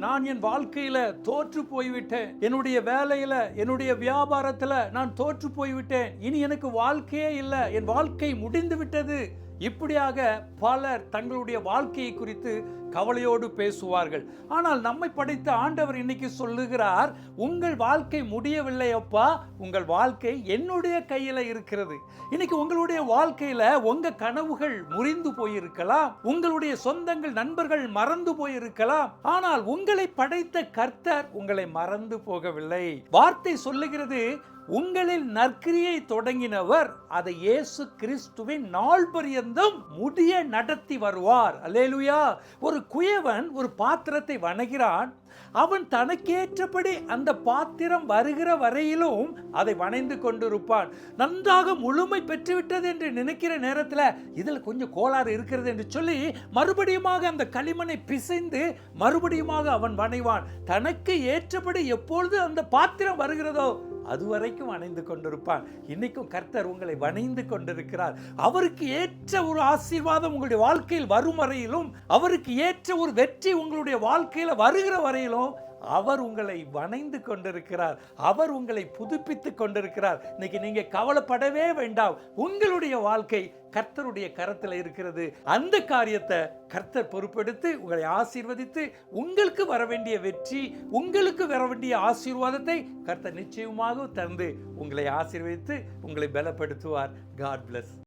நான் என் வாழ்க்கையில தோற்று போய்விட்டேன். என்னுடைய வேலையில என்னுடைய வியாபாரத்துல நான் தோற்று போய்விட்டேன். இனி எனக்கு வாழ்க்கையே இல்லை. என் வாழ்க்கை முடிந்து விட்டது. இப்படியாக பலர் தங்களுடைய வாழ்க்கையை குறித்து கவலையோடு பேசுவார்கள். ஆனால் நம்மை படைத்த ஆண்டவர் இன்னைக்கு சொல்லுகிறார் உங்கள் வாழ்க்கை முடியவில்லை அப்பா உங்கள் வாழ்க்கை என்னுடைய கையில இருக்கிறது. இன்னைக்கு உங்களுடைய வாழ்க்கையில உங்க கனவுகள் முறிந்து போயிருக்கலாம். உங்களுடைய சொந்தங்கள் நண்பர்கள் மறந்து போயிருக்கலாம். ஆனால் உங்களை படைத்த கர்த்தர் உங்களை மறந்து போகவில்லை. வார்த்தை சொல்லுகிறது உங்களில் நற்கிரியை தொடங்கினவர் அதை இயேசு கிறிஸ்துவின் நாள் பரியந்தம் முடிய நடத்தி வருவார். அல்லேலுயா. ஒரு குயவன் ஒரு பாத்திரத்தை வணங்கிறான். அவன் தனக்கேற்றபடி அந்த பாத்திரம் வருகிற வரையிலும் அதை வணைந்து கொண்டிருப்பான். நன்றாக முழுமை பெற்றுவிட்டது என்று நினைக்கிற நேரத்தில் இதில் கொஞ்சம் கோளாறு இருக்கிறது என்று சொல்லி மறுபடியுமாக அந்த களிமண்ணை பிசைந்து மறுபடியுமாக அவன் வணைவான். தனக்கு ஏற்றபடி எப்பொழுது அந்த பாத்திரம் வருகிறதோ அதுவரைக்கும் அணைந்து கொண்டிருப்பான். இன்னைக்கும் கர்த்தர் உங்களை வணைந்து கொண்டிருக்கிறார். அவருக்கு ஏற்ற ஒரு ஆசீர்வாதம் உங்களுடைய வாழ்க்கையில் வரும் வரையிலும் அவருக்கு ஏற்ற ஒரு வெற்றி உங்களுடைய வாழ்க்கையில் வருகிற வரையிலும் அவர் உங்களை வணைந்து கொண்டிருக்கிறார். அவர் உங்களை புதுப்பித்து கொண்டிருக்கிறார். இன்னைக்கு நீங்க கவலைப்படவே வேண்டாம். உங்களுடைய வாழ்க்கை கர்த்தருடைய கரத்தில் இருக்கிறது. அந்த காரியத்தை கர்த்தர் பொறுப்பெடுத்து உங்களை ஆசீர்வதித்து உங்களுக்கு வர வேண்டிய வெற்றி உங்களுக்கு வர வேண்டிய ஆசீர்வாதத்தை கர்த்தர் நிச்சயமாக தந்து உங்களை ஆசீர்வதித்து உங்களை பலப்படுத்துவார். God plus